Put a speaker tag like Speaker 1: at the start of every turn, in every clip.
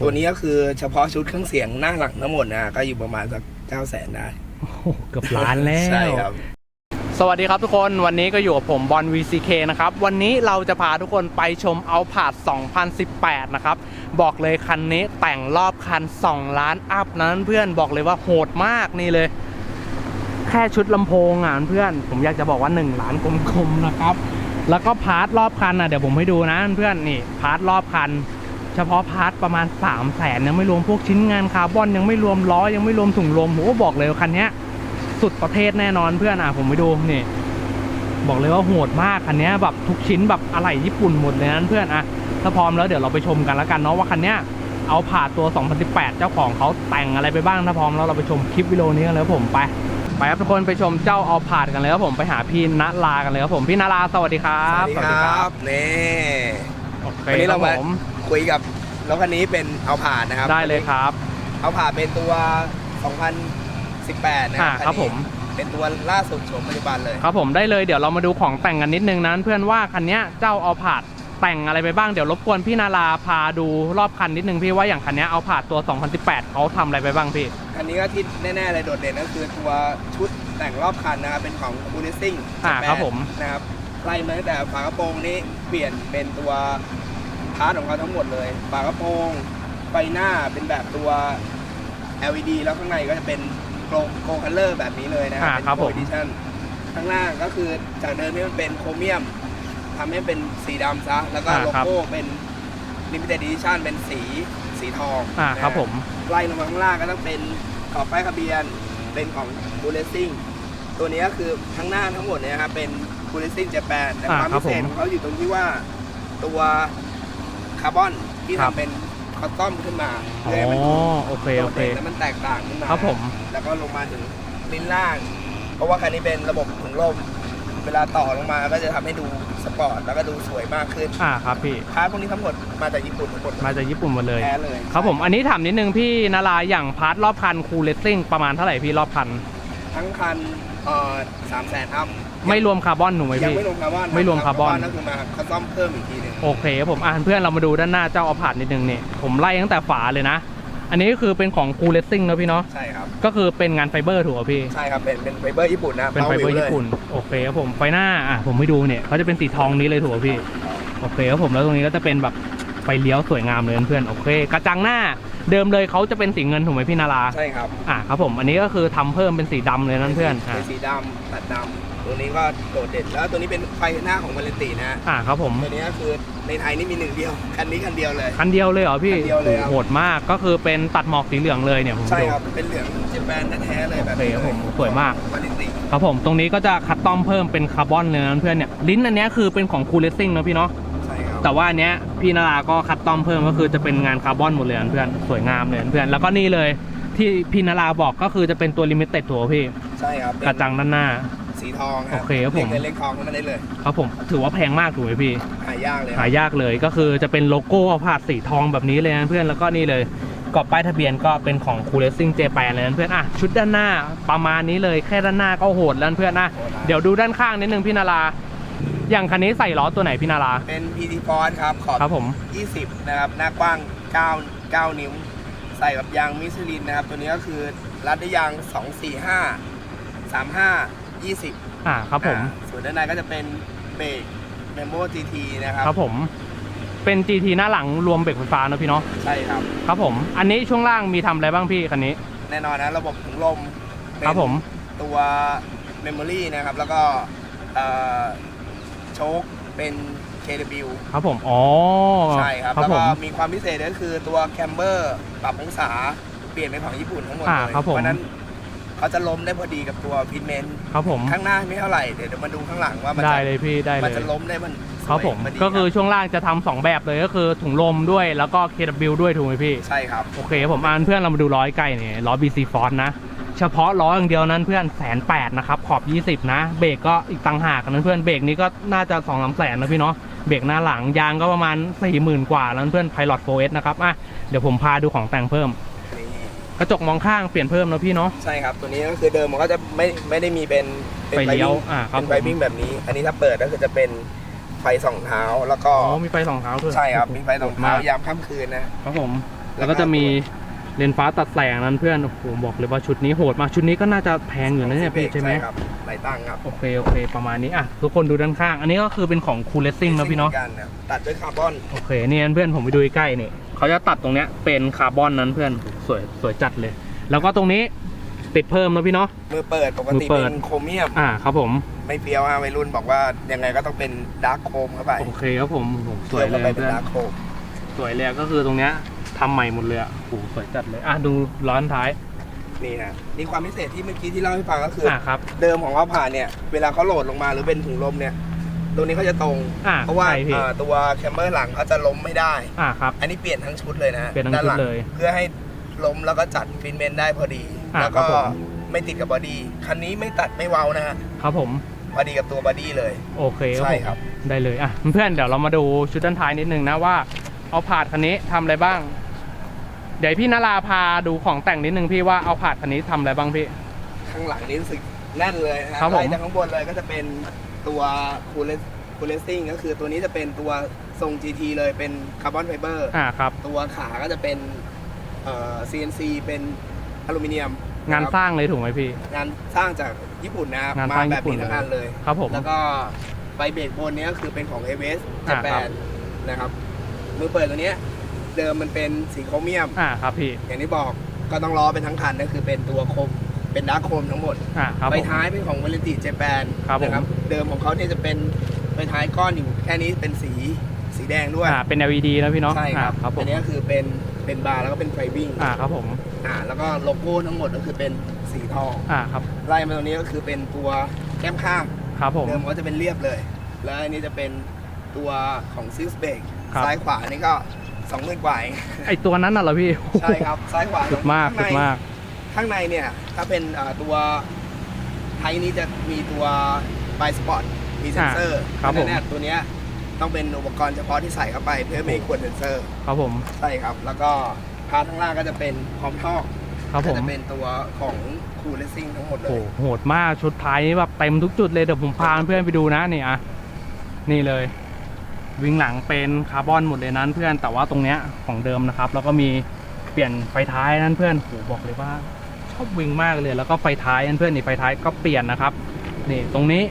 Speaker 1: ตัวนี้ก็คือเฉพาะชุดเครื่องเสียงหน้าหลังทั้งหมดนะก็อยู่ประมาณสักเก้าแสนได้
Speaker 2: โอ้โหเกือบล้านแล้ว
Speaker 1: ใช่ครับ
Speaker 2: สวัสดีครับทุกคนวันนี้ก็อยู่กับผมบอล VCK นะครับ วันนี้เราจะพาทุกคนไปชมเอาผาด2018 นะครับ บอกเลยคันนี้แต่งรอบคัน 2 ล้านอัพนั้นเพื่อนบอกเลยว่าโหดมากนี่เลย แค่ชุดลำโพงอะเพื่อน ผมอยากจะบอกว่า 1 ล้านกลมๆนะครับ แล้วก็พาร์ทรอบคันอะเดี๋ยวผมให้ดูนะเพื่อนนี่พาร์ทรอบคัน เฉพาะพาร์ทประมาณ 3 0 0แสนยังไม่รวมพวกชิ้นงานคาร์บอนยังไม่รวมล้อยังไม่รวมถุงลมผมก็บอกเลยว่าคันเนี้ยสุดประเภทแน่นอนเพื่อนอะผมไปดูนี่บอกเลยว่าโหดมากคันเนี้ยแบบทุกชิ้นแบบอะไหล่ญี่ปุ่นหมดเลยนั้นเพื่อนอะถ้าพร้อมแล้วเดี๋ยวเราไปชมกันแล้วกันเนาะว่าคันเนี้ยเอาผ่าตัว 2018 เจ้าของเขาแต่งอะไรไปบ้างถ้าพร้อมแล้วเราไปชมคลิปวิดีโอนี้กันเลยครับผมไปไปครับทุกคนไปชมเจ้าเอาผาดกันเลยครับผมไปหาพี่ณลากันเลยครับผมพี่ณลาสวัสดีครั
Speaker 1: ส
Speaker 2: บ
Speaker 1: วัสดีครับนี่
Speaker 2: โอเค
Speaker 1: วันนี้
Speaker 2: ครั
Speaker 1: เรา
Speaker 2: บ
Speaker 1: มา
Speaker 2: ผม
Speaker 1: คุยกับรถคันนี้เป็นเอาผ่านนะครับ
Speaker 2: ได้เลยครับ
Speaker 1: เอาผ่านเป็นตัว 2018 นะค
Speaker 2: อ่า
Speaker 1: รับ
Speaker 2: ครับผม
Speaker 1: เป็นตัวล่าสุดโฉมปัจจุบันเลย
Speaker 2: ครับผมได้เลยเดี๋ยวเรามาดูของแต่งกันนิดนึงนะเพื่อนว่าคันเนี้ยเจ้าเอาผาดแต่งอะไรไปบ้างเดี๋ยวรบกวนพี่นาราพาดูรอบคันนิดนึงพี่ว่าอย่างคันเนี้ยเอาผาดตัว 2018เขาทำอะไรไปบ้างพี่
Speaker 1: คันนี้ก็ที่แน่ๆเลยโดดเด่นก็คือตัวชุดแต่งรอบคันนะครับเป็นของคูลิซิ่ง
Speaker 2: อ่าครับผม
Speaker 1: นะครับไล่มาตั้งแต่ฝากระโปรงนี้เปลี่ยนเป็นตัว พาร์ทของเขาทั้งหมดเลยฝากระโปรงไฟหน้าเป็นแบบตัว LED แล้วข้างในก็จะเป็นโกลโกลคัลเลอร์แบบนี้เลยนะ
Speaker 2: อ่า
Speaker 1: เป็น
Speaker 2: ครับ
Speaker 1: โก
Speaker 2: ผ
Speaker 1: ล
Speaker 2: ม
Speaker 1: ดิชั่นข้างล่างก็คือจากเดิมที่มันเป็นโครเมียมทำให้เป็นสีดำซะ แล้วก็
Speaker 2: อ่า
Speaker 1: โล
Speaker 2: ครับ
Speaker 1: โก้เป็น limited edition เป็นสีสีทอง
Speaker 2: อ่า
Speaker 1: นะฮะ
Speaker 2: ครับผม
Speaker 1: ไล่ลงมาข้างล่างก็ต้องเป็นขอบป้ายทะเบียนเป็นของบูเลซิ่งตัวนี้ก็คือทั้งหน้าทั้งหมดเนี่ยครับเป็นบูเลซิ่งเจแปนแต่
Speaker 2: อ่า
Speaker 1: ความ
Speaker 2: ครั
Speaker 1: พิ
Speaker 2: บ
Speaker 1: เศษ
Speaker 2: ผม
Speaker 1: ของเขาอยู่ตรงที่ว่าตัว คาร์บอนที่
Speaker 2: ครับ
Speaker 1: ทำเป็นคอสตอมขึ้นมา
Speaker 2: อ๋
Speaker 1: เพื่อให้มัน
Speaker 2: อ
Speaker 1: ดู
Speaker 2: โอเค
Speaker 1: โด
Speaker 2: โอ
Speaker 1: ด
Speaker 2: เค
Speaker 1: เด่นและมันแตกต่างขึ้นมา
Speaker 2: ครับผม
Speaker 1: แล้วก็ลงมาถึงลิ้นล่าง เพราะว่าคันนี้เป็นระบบถุงลมเวลาต่อลงมาก็จะทำให้ดูสปอร์ตแล้วก็ดูสวยมากขึ้น
Speaker 2: อ่าครับพี่
Speaker 1: พาร์ทพวกนี้ทั้งหมดมาจากญี่ปุ่นทั้งหมด
Speaker 2: มาจากญี่ปุ่นหมดเลย
Speaker 1: แท้เลย
Speaker 2: ครับผม อันนี้ถามนิดนึงพี่นาราอย่างพาร์ทรอบคันคูลเลสซิ่งประมาณเท่าไหร่พี่รอบคัน
Speaker 1: ทั้งคันเอ่อสามแสนอัพ
Speaker 2: ไม่รวมคาร์บอนหนูไหม
Speaker 1: ยัง
Speaker 2: พี่
Speaker 1: ไม่รวมคาร์บอน
Speaker 2: ไม่รวมคาร์บอน
Speaker 1: ก็คือมาคัสตอมเพิ่มอีกทีหนึง
Speaker 2: โอเคครับผมอ่านเพื่อนเรามาดูด้านหน้าเจ้าเอาผาดนิดนึงนี่ผมไล่ตั้งแต่ฝาเลยนะ อันนี้ก็คือเป็นของคูลเลสซิ่งนะพี่เนาะ
Speaker 1: ใช่ครับ
Speaker 2: ก็คือเป็นงานไฟเบอร์ถูกป่ะพี่
Speaker 1: ใช่ครับ เป็นเป็นไฟเบอร์ญี่ปุ่นนะ
Speaker 2: เป็นไฟเบอร์
Speaker 1: ล
Speaker 2: ญี่ปุ่นโอเคครับผมไฟหน้าอะผมไม่ดูเนี่ยเขาจะเป็นสีทองนี้เลยถูกป่ะพี่โอเคครับผมแล้วตรงนี้ก็จะเป็นแบบไฟเลี้ยวสวยงามเลยเพื่อนโอเค กระจังหน้า เดิมเลยเขาจะเป็นสีเงินถูกไหมพี่นารา
Speaker 1: ใช่ครับ
Speaker 2: อะครับผมอันนี้ก็คือทำเพิ่มเป็นสีดำเลยนั่นเพื่อนอะ
Speaker 1: เป็นสีดำตัดดำตัวนี้ก็โดดเด่นแล้วตัวนี้เป็นไฟหน้าของวาเลนตินะ
Speaker 2: อะครับผม
Speaker 1: ตัวนี้ก็คือในไทยนี่มีหนึ่งเดียวคันนี้คันเดียวเลย
Speaker 2: คันเดียวเลยเหรอพี่
Speaker 1: คันเดียวเลยครับ
Speaker 2: โหดมากก็คือเป็นตัดหมอกสีเหลืองเลยเนี่ยผม
Speaker 1: ใช่
Speaker 2: ดู
Speaker 1: ครับเป็นเหลืองเจแปนแท้ๆเลยแบบ
Speaker 2: โอเค
Speaker 1: นี้
Speaker 2: ครับผมสวยมาก
Speaker 1: วาเลนติ
Speaker 2: ครับผมตรงนี้ก็จะคัดต้อมเพิ่มเป็นคาร์บอนเลยนะเพื่อนเนี่ยลิ้นอันเนี้ยคือเป็นของคูลเลสซิ่งนะพี่เนาะ
Speaker 1: ใช่ครับ
Speaker 2: แต่ว่าอันเนี้ยพี่นาราก็คัดต้อมเพิ่มก็คือจะเป็นงานคาร์บอนหมดเลยนะเพื่อนสวยงามเลยนะเพื่อนแล้วก็นี่เลยที่พี่นาราบอกก็คือจะเป็นตัวลิมิเต็ดถั่วพี่
Speaker 1: ใช่ครับเป็น
Speaker 2: กระจังด้านหน้า
Speaker 1: สีทอง
Speaker 2: โอเคครับผม
Speaker 1: เล็กเล็กทองขึ้นมาได้เลย
Speaker 2: ครับผมถือว่าแพงมากถูกไหมพี่
Speaker 1: หายากเลย
Speaker 2: หายากเลยก็คือจะเป็นโลโก้เอาผาดสีทองแบบนี้เลยนะเพื่อนแล้วก็นี่เลยกรอบป้ายทะเบียนก็เป็นของ Cool Racing Japan เลยนะเพื่อนอะชุดด้านหน้าประมาณนี้เลยแค่ด้านหน้าก็โหดแล้วนะเพื่อนนะเดี๋ยวดูด้านข้างนิดนึงพี่นารา อย่างคันนี้ใส่ล้อตัวไหนพี่นารา
Speaker 1: เป็น PT Force ครับ ขอบ
Speaker 2: ครับผม
Speaker 1: 20 นะครับ หน้ากว้าง 9 9 นิ้ว ใส่กับยางมิชลินนะครับ ตัวนี้ก็คือรัดได้ยาง 245 35 20
Speaker 2: อ่าครับผม
Speaker 1: อ่าส่วนด้านในก็จะเป็นเบรก Memo GT นะครับ
Speaker 2: ครับผม เป็น GT หน้าหลังรวมเบรกไฟฟ้านะพี่เนาะ
Speaker 1: ใช่ครับ
Speaker 2: ครับผม อันนี้ช่วงล่างมีทำอะไรบ้างพี่คันนี้
Speaker 1: แน่นอนนะระบบถุงลมเป็น
Speaker 2: ครับผม
Speaker 1: ตัว Memory นะครับ แล้วก็เอ่อ โชคเป็น KW
Speaker 2: ครับผม อ๋อ
Speaker 1: ใช่ครับ
Speaker 2: ครับ
Speaker 1: แล้ว
Speaker 2: ผ
Speaker 1: ก็
Speaker 2: ม
Speaker 1: มีความพิเศษก็คือตัวแคมเบอร์ปรับองศาเปลี่ยนเป็นของญี่ปุ่นทั้งหมด
Speaker 2: อ่า
Speaker 1: เลย
Speaker 2: ครับผม
Speaker 1: เพราะฉะนั้นเขาจะล้มได้พอดีกับตัวพิทเมนต์
Speaker 2: ครับผม
Speaker 1: ข้างหน้าไม่เท่าไหร่ เดี๋ยวเดี๋ยวมาดูข้างหลังว่ามัน
Speaker 2: ได้
Speaker 1: จะ
Speaker 2: เลยพี่ ได้เล
Speaker 1: มัน
Speaker 2: ย
Speaker 1: จะล้มได้มันสวย
Speaker 2: ครับผม
Speaker 1: พดี
Speaker 2: ก็คือ
Speaker 1: รับ
Speaker 2: ช่วงล่างจะทำสองแบบเลยก็คือถุงลมด้วยแล้วก็ KW ด้วยถูกไหมพี่
Speaker 1: ใช่ครับ
Speaker 2: โอเคผมอ่านเพื่อนเรามาดูล้อใกล้เนี่ยล้อ BC Force นะ เฉพาะล้ออย่างเดียวนั้นเพื่อนแสนแปดนะครับขอบ 20 นะ เบรกก็อีกตังหากนั้นเพื่อนเบรกนี้ก็น่าจะ2องสามแสนนะพี่เนาะเบรกหน้าหลังยางก็ประมาณ 4 0,000 กว่าแล้วเพื่อน Pilot 4S นะครับอะเดี๋ยวผมพาดูของแต่งเพิ่ม
Speaker 1: นี่
Speaker 2: กระจกมองข้างเปลี่ยนเพิ่มนะพี่เนาะ
Speaker 1: ใช่ครับ ตัวนี้ก็คือเดิมมันก็จะไม่ไม่ได้มีเป็นเป็น
Speaker 2: ไฟเลี้ยว
Speaker 1: วิ่ง
Speaker 2: อ่าครับ
Speaker 1: เป็นไฟ
Speaker 2: ผม
Speaker 1: วิ่งแบบนี้ อันนี้ถ้าเปิดก็คือจะเป็นไฟสองเท้าแล้วก็
Speaker 2: อ๋อมีไฟสองเท้าด้วย
Speaker 1: ใช่ครับมีไฟสองเท้า
Speaker 2: โหดมาก
Speaker 1: ยามค่ำคืนนะ
Speaker 2: ครับผม แล้วก็จะมี เลนส์ฟ้าตัดแสงนั้นเพื่อนโอ้โหบอกเลยว่าชุดนี้โหดมากชุดนี้ก็น่าจะแพงอยู่นะเนี่ยพี่ใช่ไหม
Speaker 1: ครับหลายตังค์ครับ
Speaker 2: โอเคโอเคประมาณนี้อะทุกคนดูด้านข้าง อันนี้ก็คือเป็นของคูลเลสซิ่งนะพี่เนาะ
Speaker 1: หมือกัครับตัดด้วยคาร์บอน
Speaker 2: โอเคนี่นั่นเพื่อนผมไปดูใกล้ๆนี่เขาจะตัดตรงเนี้ยเป็นคาร์บอนนั้นเพื่อนสวยสวยจัดเลย แล้วก็ตรงนี้ติดเพิ่มนะพี่เนาะ
Speaker 1: มือเปิดปกติ
Speaker 2: มือเปิด
Speaker 1: เป็นโครเมียม
Speaker 2: อ่าครับผม
Speaker 1: ไม่เฟี้ยวฮะวัยรุ่นบอกว่ายังไงก็ต้องเป็นดาร์คโคมเข้าไป
Speaker 2: โอเคครับผมโอ้โหสวยเลย
Speaker 1: ไปเป็น
Speaker 2: เพื่อน
Speaker 1: ดาร์คโคม
Speaker 2: สวยเลยก็คือตรงเนี้ย ทำใหม่หมดเลยอะโอ้โหสวยจัดเลย อะดูร้อนท้าย
Speaker 1: นี่ฮะนี่ความพิเศษที่เมื่อกี้ที่เล่าให้ฟังก็คืออ
Speaker 2: อะครับ
Speaker 1: เดิมของเขาผ่านเนี่ย เวลาเขาโหลดลงมาหรือเป็นถุงลมเนี่ยตัวนี้เขาจะตรง
Speaker 2: อ่า
Speaker 1: เพราะว่า
Speaker 2: ใช่พี่
Speaker 1: อ่าตัวแคมเบอร์หลังเขาจะล้มไม่ได้
Speaker 2: อ่าครับ
Speaker 1: อันนี้เปลี่ยนทั้งชุดเลยนะฮะ
Speaker 2: เปลี่ยนทั้ง
Speaker 1: ด้าห
Speaker 2: ชุดเลย
Speaker 1: เพื่อให้ล้มแล้วก็จัดฟินเมนต์ได้พอดี
Speaker 2: อ่า
Speaker 1: แล้วก็
Speaker 2: ครับผม
Speaker 1: ไม่ติดกับบอดี้คันนี้ไม่ตัดไม่เว้านะฮะ
Speaker 2: ครับผม
Speaker 1: พอดีกับตัวบอดี้เลย
Speaker 2: โอเค
Speaker 1: ใช่
Speaker 2: ผม
Speaker 1: ครับ
Speaker 2: ได้เลยอะเพื่อนๆเดี๋ยวเรามาดูชุดด้านท้ายนิดนึงนะว่าเอาผาดคันนี้ทำอะไรบ้าง เดี๋ยวพี่นาราพาดูของแต่งนิดนึงพี่ว่าเอาผาดคันนี้ทำอะไรบ้างพี่
Speaker 1: ข้างหลังนี้รู้สึกแน่นเลยนะฮะ
Speaker 2: ครับผม
Speaker 1: ไล่จากข้างบนเลยก็จะเป็นตัวคูลคูลเลสซิ่งก็คือตัวนี้จะเป็นตัวทรง GT เลยเป็นคาร์บอนไฟเบอร์
Speaker 2: อ่าครับ
Speaker 1: ตัวขาก็จะเป็นเอ่อ CNC เป็นอลูมิเนียม
Speaker 2: งานะ
Speaker 1: ครับ
Speaker 2: สร้างเลยถูกไหมพี่
Speaker 1: งานสร้างจากญี่ปุ่นนะครับ
Speaker 2: งาน
Speaker 1: มา
Speaker 2: สร้าง
Speaker 1: แบ
Speaker 2: ญี่
Speaker 1: บ
Speaker 2: ปุ่น
Speaker 1: นี้ทั้งอันเลย
Speaker 2: ครับผม
Speaker 1: แล้วก็ไฟเบรกบนเนี้ยคือเป็นของ a v s
Speaker 2: อ่าครับ
Speaker 1: 18นะครับมือเปิดตัวเนี้ย เดิมมันเป็นสีโครเมียม
Speaker 2: อ่าครับพี่
Speaker 1: อย่างที่บอกก็ต้องล้อเป็นทั้งคันก็คือเป็นตัวโคมเป็นดาร์คโคมทั้งหมด
Speaker 2: อ่าครับ
Speaker 1: ไฟ
Speaker 2: ผม
Speaker 1: ท้ายเป็นของวาเลนติเจแปน
Speaker 2: ครับผม
Speaker 1: นะเดิมของเขาเนี่ยจะเป็นไฟท้ายก้อนอยู่แค่นี้เป็นสีสีแดงด้วย
Speaker 2: อ่าเป็น LED นะพี่เนาะ
Speaker 1: ใช่ครับ
Speaker 2: อ่าครับผม
Speaker 1: อันนี้ก็คือเป็นเป็นบาร์แล้วก็เป็นไฟวิ่ง
Speaker 2: อ่าครับผม
Speaker 1: อ่าแล้วก็โลโก้ทั้งหมดก็คือเป็นสีทอง
Speaker 2: อ่าครับ
Speaker 1: ไล่มาตรงนี้ก็คือเป็นตัวแก้มข้าง
Speaker 2: ครับผม
Speaker 1: เดิมเขาจะเป็นเรียบเลย แล้วอันนี้จะเป็นตัวของซิสเบก
Speaker 2: ครับ
Speaker 1: ซ้ายขวานี่ก็ สองหมื่นกว่าเอง
Speaker 2: ไอตัวนั้นน่ะเหรอพี่
Speaker 1: ใช่ครับซ้ายขวา
Speaker 2: สุดมาก
Speaker 1: ข้
Speaker 2: สุ
Speaker 1: ง
Speaker 2: ด
Speaker 1: ใน
Speaker 2: มาก
Speaker 1: ข้างในเนี่ยถ้าเป็นอ่าตัวไทยนี้จะมีตัวไบสปอร์ตมีเซนเซอร์
Speaker 2: ครับผม
Speaker 1: เนี่ยตัวเนี้ยต้องเป็นอุปกรณ์เฉพาะที่ใส่เข้าไปเพื่อไม่ให้ควรเซนเซอร์
Speaker 2: ครับผม
Speaker 1: ใช่ครับ แล้วก็พาร์ทข้างล่างก็จะเป็นพร้อมท่อ
Speaker 2: ครับผ
Speaker 1: ก็
Speaker 2: ม
Speaker 1: จะเป็นตัวของคูลเลสซิ่งทั้งหมดเล
Speaker 2: โอ้
Speaker 1: ย
Speaker 2: โหโหดมากชุดท้ายนี่แบบเต็มทุกจุดเลยเดี๋ยวผมพาเพื่อนไปดูนะนี่อะนี่เลย วิ่งหลังเป็นคาร์บอนหมดเลยนั้นเพื่อนแต่ว่าตรงเนี้ยของเดิมนะครับ แล้วก็มีเปลี่ยนไฟท้ายนั้นเพื่อนโหบอกเลยว่าชอบวิ่งมากเลย แล้วก็ไฟท้ายนั้นเพื่อนนี่ไฟท้ายก็เปลี่ยนนะครับนี่ตรงนี้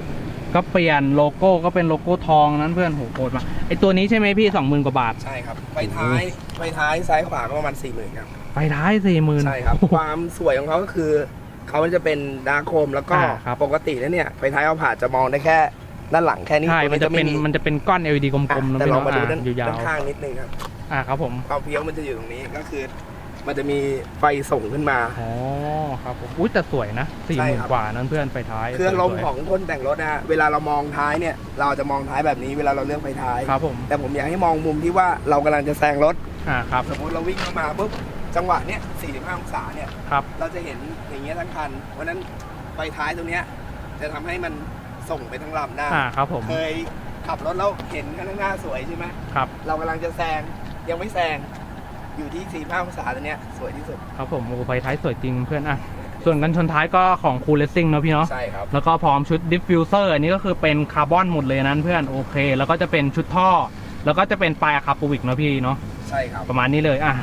Speaker 2: ก็เปลี่ยนโลโก้ก็เป็นโลโก้ทองนั้นเพื่อนโหโหดมากไอตัวนี้ใช่ไหมพี่สองหมื่นกว่าบาท
Speaker 1: ใช่ครับไฟท้ายไฟท้ายซ้ายขวาก็ประมาณสี่หมื่นครับ
Speaker 2: ไฟท้ายสี่หมื่น
Speaker 1: ใช่ครับ ความสวยของเขาก็คือเขาจะเป็นดาร์คโคมแล้วก็
Speaker 2: อ่าครับ
Speaker 1: ปกติแล้วเนี่ยไฟท้ายเอาผ่าจะมองได้แค่ ด้านหลังแค่นี้
Speaker 2: ใช่
Speaker 1: ตัว
Speaker 2: มันจะเป็น
Speaker 1: ไมั
Speaker 2: นจะเป็นก้อน LED กลมๆนะ
Speaker 1: แต่
Speaker 2: พี่
Speaker 1: ลอง
Speaker 2: เนาะ
Speaker 1: มาดูด้าน
Speaker 2: อะยาว
Speaker 1: ด้านข้างนิดนึงครับ
Speaker 2: ๆอ่าครับผม
Speaker 1: ความเพี้ยวมันจะอยู่ตรงนี้ก็คือ มันจะมีไฟส่งขึ้นมา
Speaker 2: อ๋อครับผมอุ้ยแต่สวยนะสี่
Speaker 1: ใช่
Speaker 2: หมื่น
Speaker 1: ครับ
Speaker 2: กว่านั้นเพื่อนไฟท้าย
Speaker 1: คืออารม
Speaker 2: ส
Speaker 1: ณ์
Speaker 2: วย
Speaker 1: ของคนแต่งรถนะฮะเวลาเรามองท้ายเนี่ย เราจะมองท้ายแบบนี้เวลาเราเลือกไฟท้าย
Speaker 2: ครับผม
Speaker 1: แต่ผมอยากให้มองมุมที่ว่าเรากำลังจะแซงรถ
Speaker 2: อ่าครับ
Speaker 1: สมมติเราวิ่งเข้ามาปุ๊บจังหวะเนี้ย45องศาเนี่ย
Speaker 2: ครับ
Speaker 1: เราจะเห็นอย่างเงี้ยทั้งคันเพราะฉะนั้นไฟท้ายตรงเนี้ยจะทำให้มัน ส่งไปทั้งลำได้
Speaker 2: อ่าครับผม
Speaker 1: เคยขับรถแล้วเห็นข้างหน้าสวยใช่ไหม
Speaker 2: ครับ
Speaker 1: เรากำลังจะแซงยังไม่แซงอยู่ที่45องศาตัวเนี้ยสวยที่สุด
Speaker 2: ครับผมโอ้ไฟท้ายสวยจริงเพื่อนอะส่วนกันชนท้ายก็ของคูลเลสซิ่งเนาะพี่เนาะ
Speaker 1: ใช่ครับ
Speaker 2: แล้วก็พร้อมชุดดิฟฟิวเซอร์อันนี้ก็คือเป็นคาร์บอนหมดเลยนั้นเพื่อนโอเค แล้วก็จะเป็นชุดท่อ แล้วก็จะเป็นปลายอะคาปูวิกเนาะพี่เนาะ
Speaker 1: ใช่ครับ
Speaker 2: ประมาณนี้เลยอะ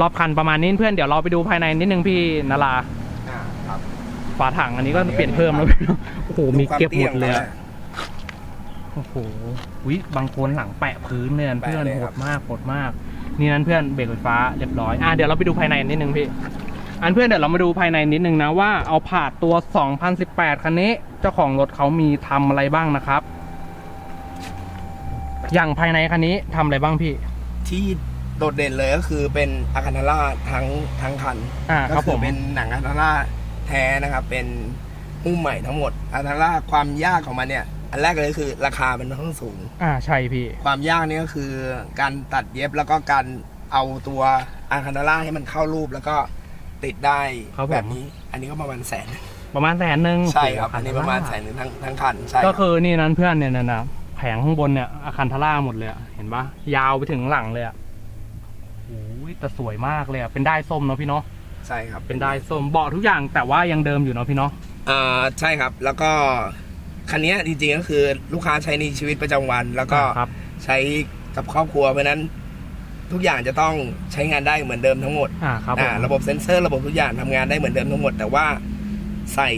Speaker 2: รอบคันประมาณนี้เพื่อนเดี๋ยวเราไปดูภายในนิดนึงพี่นารา
Speaker 1: อ่าครับ
Speaker 2: ฝาถังอันนี้ก็เปลี่ยนเพิ่มแล้วพี่เนาะโอ้โหมีเก็บหมดเลยอะโอ้โหวิบางคนหลังแปะพื้นเนี่ยเพื่อนโหดมากโหดมาก นี่นั้นเพื่อนเบรกไฟฟ้าเรียบร้อยอะเดี๋ยวเราไปดูภายในนิดนึงพี่อันเพื่อนเดี๋ยวเรามาดูภายในนิดนึงนะว่าเอาผาดตัว 2018 คันนี้ เจ้าของรถเขามีทำอะไรบ้างนะครับ อย่างภายในคันนี้ทำอะไรบ้างพี่
Speaker 1: ที่โดดเด่นเลยก็คือเป็นอาคานาล่าทั้งทั้งคัน
Speaker 2: อ่าค
Speaker 1: ก็
Speaker 2: รับ
Speaker 1: คื
Speaker 2: ผม
Speaker 1: เป็นหนังอาคานาล่า แท้นะครับ เป็นหุ้มใหม่ทั้งหมดอาคานาล่าความยากของมันเนี่ย อันแรกเลยคือราคามันค่อนข้างสูง
Speaker 2: อ่าใช่พี่
Speaker 1: ความยากนี่ก็คือการตัดเย็บแล้วก็การเอาตัวอาคานาล่าให้มันเข้ารูปแล้วก็ติดได้
Speaker 2: ครับผม
Speaker 1: แบบนี้ อันนี้ก็ประมาณแสน
Speaker 2: ประมาณแสนหนึ่ง
Speaker 1: ใช่ครับ
Speaker 2: โโห
Speaker 1: อันนี้ประมาณแสนหนึ่งทั้งทั้งคันใช่
Speaker 2: ก็
Speaker 1: รับ
Speaker 2: คือนี่นั้นเพื่อนเนี่ยนะนะแผงข้างบนเนี่ยอาคารทาร่าหมดเลยอะเห็นปะยาวไปถึงหลังเลยอะโอ้ยแต่สวยมากเลยอะเป็นได้ส้มเนาะพี่เนาะ
Speaker 1: ใช่ครับ
Speaker 2: เป็นได้ส้มเบาะทุกอย่างแต่ว่ายังเดิมอยู่เนาะพี่เนาะ
Speaker 1: อ่าใช่ครับ แล้วก็คันนี้จริงๆก็คือลูกค้าใช้ในชีวิตประจำวัน แล้วก็
Speaker 2: ครับ
Speaker 1: ใช้กับครอบครัวเพราะฉะนั้น ทุกอย่างจะต้องใช้งานได้เหมือนเดิมทั้งหมด
Speaker 2: อ่าครับผม
Speaker 1: อ่าระบบเซ็นเซอร์ระบบทุกอย่างทำงานได้เหมือนเดิมทั้งหมด แต่ว่าใส่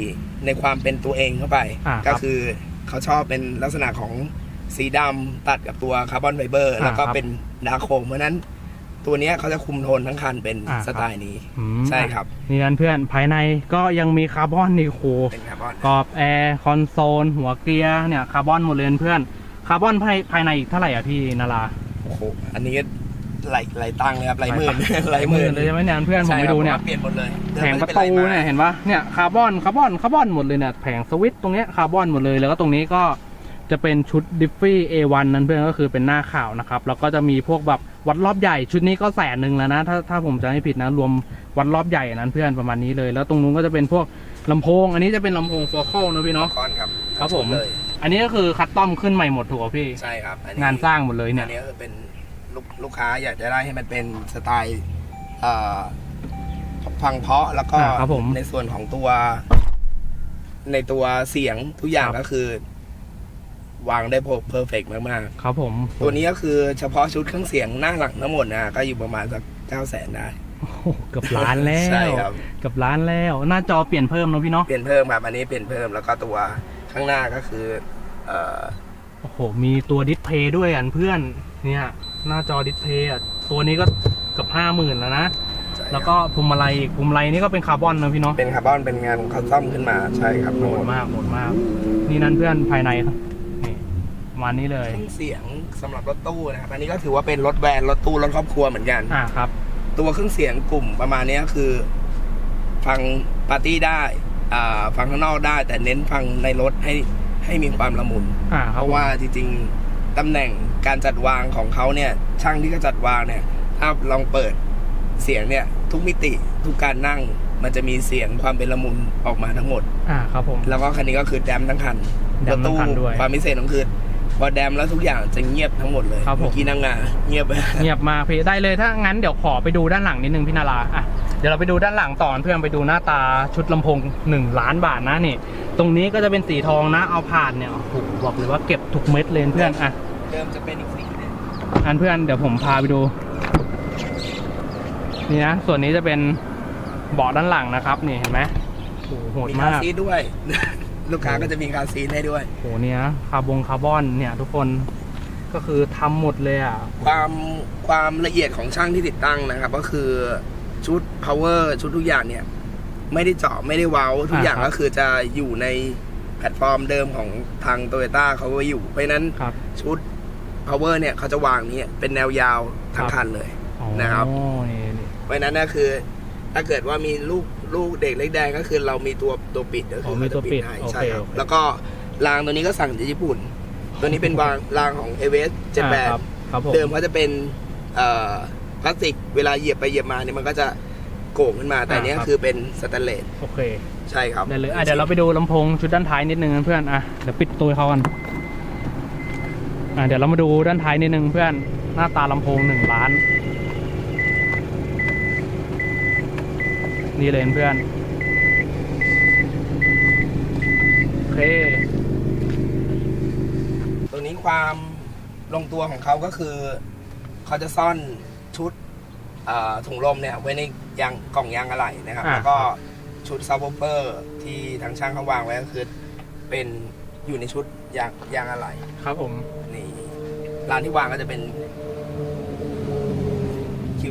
Speaker 1: ในความเป็นตัวเองเข้าไป
Speaker 2: อ่าครับ
Speaker 1: ก็คือเขาชอบเป็นลักษณะของสีดำตัดกับตัวคาร์บอนไฟเบอร์
Speaker 2: อ่า
Speaker 1: แล้วก็
Speaker 2: ครับ
Speaker 1: เป็นดาร์กโคมเพราะฉะนั้น ตัวเนี้ยเขาจะคุมโทนทั้งคันเป็น
Speaker 2: อ่าครับ
Speaker 1: สไตล์นี้
Speaker 2: อืม
Speaker 1: ใช่ครับ
Speaker 2: นี่นั่นเพื่อนภายในก็ยังมีคาร์บอนนี่โค
Speaker 1: เป็นคาร์บอน
Speaker 2: กรอบแอร์คอนโซล หัวเกียร์เนี่ยคาร์บอนหมดเลยเพื่อนคาร์บอนภายภายในอีกเท่าไหร่อะพี่นารา
Speaker 1: โอ้โหอันนี้ไหลไหลตังค์เลยครับไหลหมื่นไหลห
Speaker 2: ห
Speaker 1: มื่
Speaker 2: มื่
Speaker 1: น
Speaker 2: นเลยใช่ไหมเนี่ยเพื่อนผม
Speaker 1: ใช่
Speaker 2: ไป
Speaker 1: ครับ
Speaker 2: ดูเนี่ย
Speaker 1: พาะว่าเปลี่ยนหมดเลย
Speaker 2: แผงประตูเนี่ยเห็นปะเนี่ยคาร์บอนคาร์บอนคาร์บอนหมดเลยเนี่ยแผงสวิตช์ตรงเนี้ยคาร์บอนหมดเลยแล้วก็ตรงนี้ก็จะเป็นชุดดิฟฟี่ A1 นั้นเพื่อนก็คือเป็นหน้าขาวนะครับ แล้วก็จะมีพวกแบบ วัดรอบใหญ่ชุดนี้ก็แสนหนึ่งแล้วนะ ถ้าถ้าผมจะไม่ผิดนะ รวมวัดรอบใหญ่นั้นเพื่อนประมาณนี้เลย แล้วตรงนู้นก็จะเป็นพวกลำโพง อันนี้จะเป็นลำโพงโฟกัลนะพี่เนาะ
Speaker 1: ก้อนครับ
Speaker 2: ครับผม
Speaker 1: เลย
Speaker 2: อันนี้ก็คือคัสตอมขึ้นใหม่หมดถูกป่ะพี่
Speaker 1: ใช่ครับอั
Speaker 2: งานสร้างหมดเลยเนี่
Speaker 1: อั
Speaker 2: ย
Speaker 1: นนี้ก็คือเป็นลูกลูกค้าอยากจะได้ให้มันเป็นสไตล์เอ่อฟังเพราะแล้วก็
Speaker 2: อ่าครับผม
Speaker 1: ในส่วนของตัว ในตัวเสียงทุกอย่าง
Speaker 2: ครับ
Speaker 1: ก็คือ วางได้เพอร์เฟกมาก
Speaker 2: ครับผม
Speaker 1: ๆ ตัวนี้ก็คือเฉพาะชุดเครื่องเสียงหน้าหลังทั้งหมดนะก็อยู่ประมาณสักเก้าแสนได้
Speaker 2: โอ้โหเกือบล้านแล้ว
Speaker 1: ใช่ครับ
Speaker 2: เกือบล้านแล้ว หน้าจอเปลี่ยนเพิ่มเนอะพี่เนาะ
Speaker 1: เปลี่ยนเพิ่มครับอันนี้เปลี่ยนเพิ่มแล้วก็ตัวข้างหน้าก็คือเอ่อ
Speaker 2: โอ้โห มีตัวดิสเพย์ด้วยอันเพื่อน เนี่ย หน้าจอดิสเพย์อะตัวนี้ก็เกือบห้าหมื่นแล้วนะ
Speaker 1: ใช่ครับ
Speaker 2: แล้วก็พวงมาลัยอีกพวงมาลัยนี่ก็เป็นคาร์บอนนะพี่เนาะ
Speaker 1: เป็นคาร์บอนเป็นงานคัสตอมขึ้นมาใช่ครับ
Speaker 2: โหดมากโหดมาก นี่นั่นเพื่อนภายในครับนี่ ประมาณนี้เลย
Speaker 1: เครื่องเสียงสำหรับรถตู้นะครับอันนี้ก็ถือว่าเป็นรถแวนรถตู้รถครอบครัวเหมือนกัน
Speaker 2: อ่าครับ
Speaker 1: ตัวเครื่องเสียงกลุ่มประมาณเนี้ยคือ ฟังปาร์ตี้ได้อ่าฟังข้างนอกได้ แต่เน้นฟังในรถให้ให้มีความละมุน
Speaker 2: อ่าค
Speaker 1: เพ
Speaker 2: รับ
Speaker 1: ราะว่าจริงๆ ตำแหน่งการจัดวางของเขาเนี่ย ช่างที่เขาจัดวางเนี่ยถ้าลองเปิดเสียงเนี่ย ทุกมิติทุกการนั่ง มันจะมีเสียงความเป็นละมุนออกมาทั้งหมด
Speaker 2: อ่าครับผม
Speaker 1: แล้วก็คันนี้ก็คือแดมทั้งคัน
Speaker 2: แดมทั้งคันด้วย
Speaker 1: ความพิเศษของคือ พอแดมแล้วทุกอย่างจะเงียบทั้งหมดเลย
Speaker 2: ครับผม
Speaker 1: เมื่อกี้นั่งงาเงียบ
Speaker 2: เงียบมากพี่ได้เลยถ้างั้นเดี๋ยวขอไปดูด้านหลังนิดนึงพี่นาราอะเดี๋ยวเราไปดูด้านหลังต่อเพื่อนไปดูหน้าตาชุดลำโพง1 ล้านบาทนะนี่ ตรงนี้ก็จะเป็นสีทองนะเอาผ่านเนี่ยโอ้โหบอกเลยว่าเก็บทุกเม็ดเลยเพื่อนอะ
Speaker 1: เดิมจะเป็นอีกสีหนึง
Speaker 2: อันเพื่อนเดี๋ยวผมพาไปดูนี่นะส่วนนี้จะเป็นเบาะด้านหลังนะครับนี่เห็นไหมโอ้โหโหด
Speaker 1: มี
Speaker 2: มา
Speaker 1: คากซีทด้วย ลูกค้าก็จะมีคาร์ซีทให้ด้วย
Speaker 2: โหเนี่ยคาร์บงคาร์บอนเนี่ยทุกคนก็คือทำหมดเลยอะ
Speaker 1: ความความละเอียดของช่างที่ติดตั้งนะครับ ก็คือชุด power ชุดทุกอย่างเนี่ย ไม่ได้เจาะไม่ได้เว้าทุกอย่าง
Speaker 2: อ่าครับ
Speaker 1: ก็คือจะอยู่ในแพลตฟอร์มเดิมของทางโตโยต้าเขาไว้อยู่ เพราะฉะนั้น
Speaker 2: ครับ
Speaker 1: ชุด power เนี่ยเขาจะวางนี้เป็นแนวยาวทั้ง
Speaker 2: ครับ
Speaker 1: คันเลย
Speaker 2: อ๋อ
Speaker 1: นะครับ
Speaker 2: นี่นี่
Speaker 1: เพราะฉะนั้นก็คือ ถ้าเกิดว่ามีลูก ลูกเด็กเล็กแดงก็คือเรามีตัวตัวปิดก็
Speaker 2: อ๋
Speaker 1: คืออ
Speaker 2: มีตัวปิด
Speaker 1: ให้
Speaker 2: โอเค
Speaker 1: ใช่ครับ
Speaker 2: โอเค
Speaker 1: แล้วก็รางตัวนี้ก็สั่งจากญี่ปุ่น ตัวนี้เป็นวางรางของเอเวสเจ็ดแปด
Speaker 2: อ่าครับครับผม
Speaker 1: เดิมเขาจะเป็นเอ่อพลาสติกเวลาเหยียบไปเหยียบมาเนี่ยมันก็จะโก่งขึ้นมาแต่อันเนี้ย
Speaker 2: อ่าครับ
Speaker 1: คือเป็นสแตนเลส
Speaker 2: โอเค
Speaker 1: ใช่ครับ
Speaker 2: ได้เลยอะเดี๋ยวเราไปดูลำโพงชุดด้านท้ายนิดนึงนะเพื่อนอะเดี๋ยวปิดตัวเขากันอะเดี๋ยวเรามาดูด้านท้ายนิดนึงเพื่อนหน้าตาลำโพงหนึ่งล้าน นี่เลยเพื่อนโอเค
Speaker 1: ตัวนี้ความลงตัวของเขาก็คือ เขาจะซ่อนชุดเอ่อถุงลมเนี่ยไว้ในยางกล่องยางอะไหล่นะครับ
Speaker 2: อ่า
Speaker 1: แล้วก็ชุดซับวูเปอร์ที่ทางช่างเขาวางไว้ก็คือเป็นอยู่ในชุดยางยางอะไหล่
Speaker 2: ครับผม
Speaker 1: นี่ร้านที่วางก็จะเป็น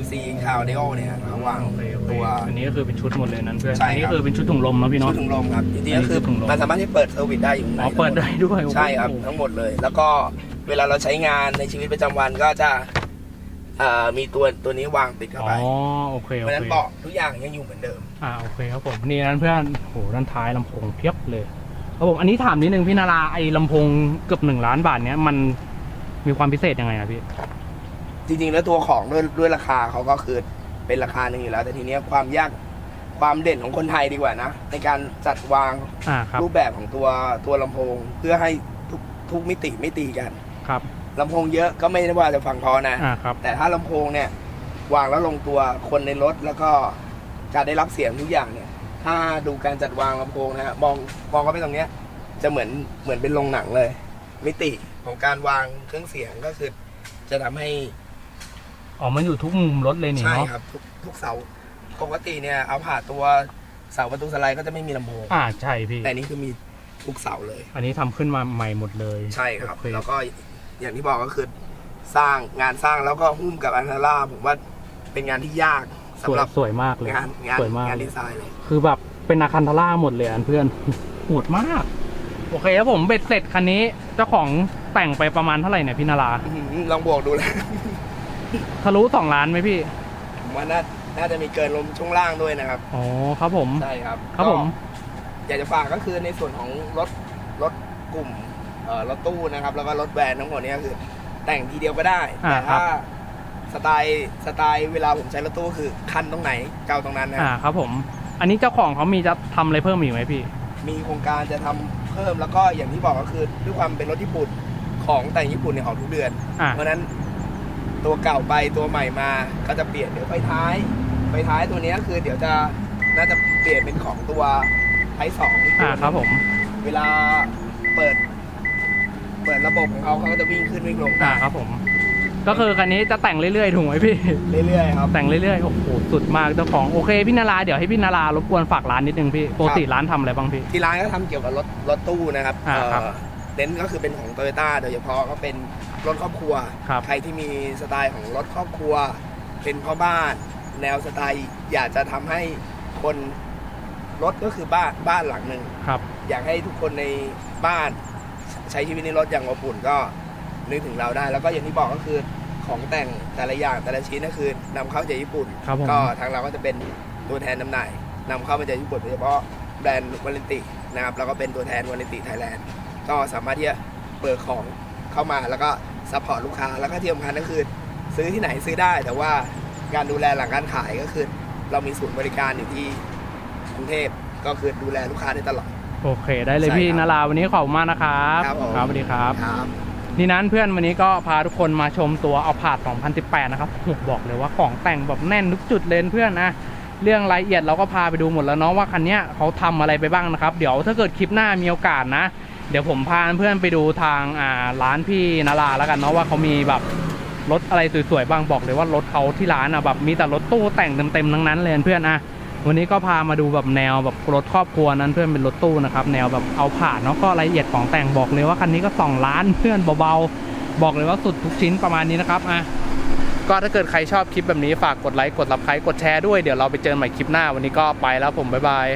Speaker 1: QC คาวเดโอเนี่ยเขาวาง
Speaker 2: โอเคโอเค
Speaker 1: ตัว
Speaker 2: อันนี้ก็คือเป็นชุดหมดเลยนั้นเพื่อน
Speaker 1: ใช่
Speaker 2: อันนี้
Speaker 1: ครับ
Speaker 2: คือเป็นชุดถุงลมเนาะพี่
Speaker 1: ชุ
Speaker 2: เนาะ
Speaker 1: ดถุงลมครับจริงๆก็คือ
Speaker 2: อันนี้คือถุงลม
Speaker 1: มันสามารถที่เปิดเซอร์วิสได้อยู่ข้างใน
Speaker 2: อ๋อเปิดได้ด้วยโอ้โห
Speaker 1: ใช่ครับทั้งหมดเลย แล้วก็เวลาเราใช้งานในชีวิตประจำวันก็จะเอ่อมีตัวตัวนี้วางติดเข้า
Speaker 2: อ๋
Speaker 1: ไป
Speaker 2: อโอเค
Speaker 1: เพ
Speaker 2: โอ
Speaker 1: ราะฉะนั้
Speaker 2: เคน
Speaker 1: เบาะทุกอย่างยังอยู่เหมือนเดิม
Speaker 2: อ่าโอเคครับผมนี่นั้นเพื่อนโหด้านท้ายลำโพงเพียบเลยครับผมอันนี้ถามนิดนึงพี่นาราไอ้ลำโพงเกือบหนึ่งล้านบาทเนี้ยมันมีความพิเศษยังไงอะพี่
Speaker 1: จริงๆแล้วตัวของด้วยด้วยราคาเขาก็คือเป็นราคาหนึ่งอยู่แล้ว แต่ทีเนี้ยความยากความเด่นของคนไทยดีกว่านะ ในการจัดวาง
Speaker 2: อ่าครับ
Speaker 1: รูปแบบของตัวตัวลำโพง เพื่อให้ทุกทุกมิติไม่ตีกัน
Speaker 2: ครับ
Speaker 1: ลำโพงเยอะก็ไม่ได้ว่าจะฟังเพอนะ
Speaker 2: อ่าครับ
Speaker 1: แต่ถ้าลำโพงเนี่ย วางแล้วลงตัวคนในรถแล้วก็การได้รับเสียงทุกอย่างเนี่ย ถ้าดูการจัดวางลำโพงนะฮะมองมองเข้าไปตรงเนี้ย จะเหมือนเหมือนเป็นโรงหนังเลย มิติของการวางเครื่องเสียงก็คือ จะทำให้
Speaker 2: อ๋อมันอยู่ทุกมุมรถเลยนี่
Speaker 1: ใช่
Speaker 2: เนาะ
Speaker 1: ครับทุกทุกเสาปกติเนี่ยเอาผ่าตัวเสาประตูสไลด์ก็จะไม่มีลำโพง
Speaker 2: อ่าใช่พี่
Speaker 1: แต่นี่คือมีทุกเสาเลย
Speaker 2: อันนี้ทำขึ้นมาใหม่หมดเลย
Speaker 1: ใช่ครับ
Speaker 2: โอเค
Speaker 1: แล้วก็อย่างที่บอกก็คือสร้างงานสร้างแล้วก็หุ้มกับอันนาร่าผมว่าเป็นงานที่ยาก
Speaker 2: ส
Speaker 1: สำ
Speaker 2: วย
Speaker 1: หรับ
Speaker 2: สวยมากเลย
Speaker 1: งานงาน
Speaker 2: สวยมาก
Speaker 1: งาน
Speaker 2: เล
Speaker 1: ดี
Speaker 2: ย
Speaker 1: ไซน์เลย
Speaker 2: คือแบบเป็นอาคันทาร่าหมดเลยอันเพื่อนโหดมาก โอเคครับผมเบ็ดเสร็จคันนี้เจ้าของแต่งไปประมาณเท่าไหร่เนี่ยพี่นารา
Speaker 1: อื้อหือลองบวกดูแล้ว
Speaker 2: ทะลุสองล้านไหมพี่
Speaker 1: ผมว่าน่าน่าจะมีเกินลมช่วงล่างด้วยนะครับ
Speaker 2: อ๋อครับผม
Speaker 1: ใช่ครับ
Speaker 2: ครับผม
Speaker 1: ก็อยากจะฝากก็คือในส่วนของรถรถกลุ่มเอ่อรถตู้นะครับ แล้วก็รถแวนทั้งหมดเนี้คือแต่งทีเดียวก็ได้
Speaker 2: อ่า
Speaker 1: แต่
Speaker 2: ครั
Speaker 1: ถ้า
Speaker 2: บ
Speaker 1: สไตล์สไตล์เวลาผมใช้รถตู้คือคันตรงไหนเกาตรงนั้นนะ
Speaker 2: อ่าครับผม อันนี้เจ้าของเขามีจะทำอะไรเพิ่มอีกไหมพี่
Speaker 1: มีโครงการจะทำเพิ่มแล้วก็อย่างที่บอกก็คือด้วยความเป็นรถญี่ปุ่นของแต่งญี่ปุ่นเนี่ยออกทุกเดือน
Speaker 2: อ่า
Speaker 1: เพราะฉะนั้น ตัวเก่าไปตัวใหม่มาก็จะเปลี่ยนเดี๋ยวไฟท้ายไฟท้ายตัวเนี้ยคือเดี๋ยวจะน่าจะเปลี่ยนเป็นของตัวไทสอง
Speaker 2: อ่าครับผม
Speaker 1: เวลาเปิด เปิดระบบของเขาเขาก็จะวิ่งขึ้นวิ่งลง
Speaker 2: อ่า
Speaker 1: ได้
Speaker 2: ครับผม ก็คือคันนี้จะแต่งเรื่อยๆถูกไหมพี่
Speaker 1: เรื่อยๆครับ
Speaker 2: แต่งเรื่อยๆโอ้โหสุดมากเจ้าของโอเคพี่นาราเดี๋ยวให้พี่นารารบกวนฝากร้านนิดนึงพี่ปกติร้านทำอะไรบ้างพี่
Speaker 1: ที่ร้านก็ทำเกี่ยวกับรถรถตู้นะครับ
Speaker 2: อ่าครับ
Speaker 1: เอ่อเน้นก็คือเป็นของโตโยต้าโดยเฉพาะก็เป็น รถครอบครัว
Speaker 2: ครับ
Speaker 1: ใครที่มีสไตล์ของรถครอบครัว เป็นพ่อบ้าน แนวสไตล์ อยากจะทำให้คนรถก็คือบ้านบ้านหลังหนึ่ง
Speaker 2: ครับ
Speaker 1: อยากให้ทุกคนในบ้านใช้ชีวิตในรถอย่างอบอุ่นก็นึกถึงเราได้ แล้วก็อย่างที่บอกก็คือของแต่งแต่ละอย่างแต่ละชิ้นก็คือนำเข้าจากญี่ปุ่น
Speaker 2: ครับผม
Speaker 1: ก็ทางเราก็จะเป็นตัวแทนจำหน่ายนำเข้ามาจากญี่ปุ่นโดยเฉพาะแบรนด์วาเลนตินะครับแล้วก็เป็นตัวแทนวาเลนติไทยแลนด์ก็สามารถที่จะเปิดของเข้ามาแล้วก็ ซัพพอร์ตลูกค้าแล้วก็ที่สำคัญก็คือ ซื้อที่ไหนซื้อได้ แต่ว่าการดูแลหลังการขายก็คือ เรามีศูนย์บริการอยู่ที่กรุงเทพก็คือดูแลลูกค้าได้ตลอด
Speaker 2: โอเค ได้เลย
Speaker 1: ใช่
Speaker 2: พี่
Speaker 1: ครับ
Speaker 2: นาราวันนี้ขอบคุณมากนะครับ
Speaker 1: ครับผม
Speaker 2: สวัสดีครับ
Speaker 1: ครับ
Speaker 2: นี่นั้นเพื่อนวันนี้ก็พาทุกคนมาชมตัวเอาผาด2018 นะครับโอ้โหบอกเลยว่าของแต่งแบบแน่นทุกจุดเลยเพื่อนนะเรื่องรายละเอียดเราก็พาไปดูหมดแล้วเนาะว่าคันเนี้ยเขาทำอะไรไปบ้างนะครับ เดี๋ยวถ้าเกิดคลิปหน้ามีโอกาสนะ เดี๋ยวผมพาเพื่อนไปดูทางอ่าร้านพี่นาราแล้วกันเนาะว่าเขามีแบบรถอะไรสวยๆบ้างบอกเลยว่ารถเขาที่ร้านอะแบบมีแต่รถตู้แต่งเต็มๆทั้งนั้นเลยเพื่อนนะวันนี้ก็พามาดูแบบแนวแบบรถครอบครัวนั้นเพื่อนเป็นรถตู้นะครับแนวแบบเอาผ่านเนาะก็รายละเอียดของแต่งบอกเลยว่าคันนี้ก็2ล้านเพื่อนเบาๆบอกเลยว่าสุดทุกชิ้นประมาณนี้นะครับอะก็ถ้าเกิดใครชอบคลิปแบบนี้ฝากกดไลค์กดรับใครกดแชร์ด้วยเดี๋ยวเราไปเจอกันใหม่คลิปหน้าวันนี้ก็ไปแล้วผมบ๊ายบาย